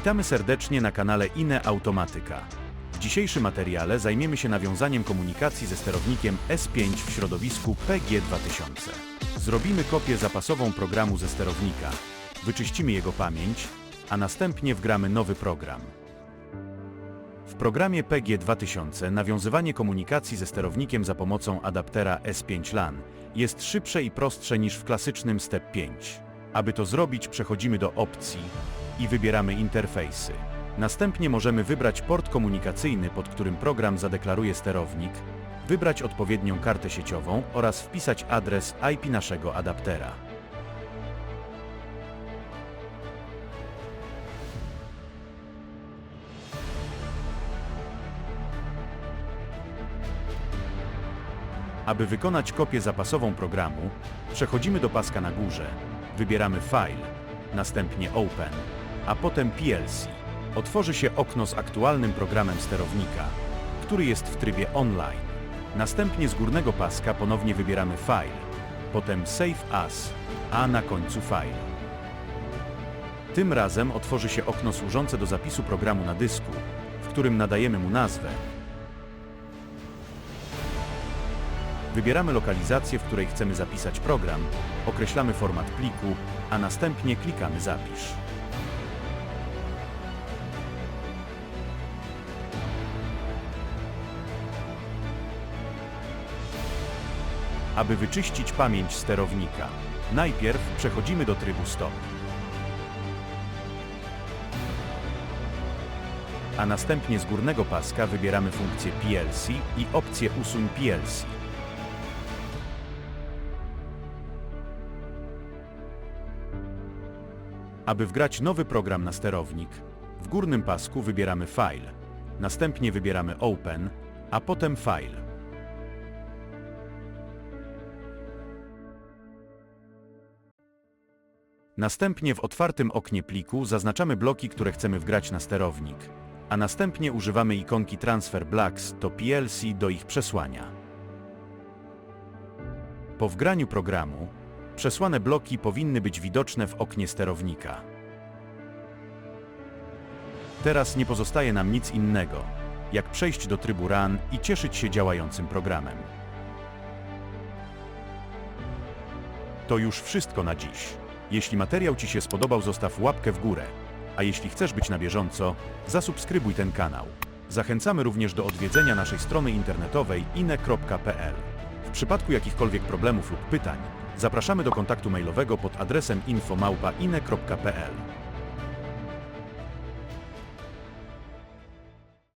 Witamy serdecznie na kanale Ine Automatyka. W dzisiejszym materiale zajmiemy się nawiązaniem komunikacji ze sterownikiem S5 w środowisku PG2000. Zrobimy kopię zapasową programu ze sterownika, wyczyścimy jego pamięć, a następnie wgramy nowy program. W programie PG2000 nawiązywanie komunikacji ze sterownikiem za pomocą adaptera S5 LAN jest szybsze i prostsze niż w klasycznym Step 5. Aby to zrobić, przechodzimy do opcji i wybieramy interfejsy. Następnie możemy wybrać port komunikacyjny, pod którym program zadeklaruje sterownik, wybrać odpowiednią kartę sieciową oraz wpisać adres IP naszego adaptera. Aby wykonać kopię zapasową programu, przechodzimy do paska na górze, wybieramy File, następnie Open, a potem PLC. Otworzy się okno z aktualnym programem sterownika, który jest w trybie online. Następnie z górnego paska ponownie wybieramy File, potem Save As, a na końcu File. Tym razem otworzy się okno służące do zapisu programu na dysku, w którym nadajemy mu nazwę Wybieramy lokalizację, w której chcemy zapisać program, określamy format pliku, a następnie klikamy Zapisz. Aby wyczyścić pamięć sterownika, najpierw przechodzimy do trybu Stop. A następnie z górnego paska wybieramy funkcję PLC i opcję Usuń PLC. Aby wgrać nowy program na sterownik, w górnym pasku wybieramy File, następnie wybieramy Open, a potem File. Następnie w otwartym oknie pliku zaznaczamy bloki, które chcemy wgrać na sterownik, a następnie używamy ikonki Transfer Blocks to PLC do ich przesłania. Po wgraniu programu, przesłane bloki powinny być widoczne w oknie sterownika. Teraz nie pozostaje nam nic innego, jak przejść do trybu RAN i cieszyć się działającym programem. To już wszystko na dziś. Jeśli materiał Ci się spodobał, zostaw łapkę w górę. A jeśli chcesz być na bieżąco, zasubskrybuj ten kanał. Zachęcamy również do odwiedzenia naszej strony internetowej ine.pl. W przypadku jakichkolwiek problemów lub pytań, zapraszamy do kontaktu mailowego pod adresem info.ine.pl.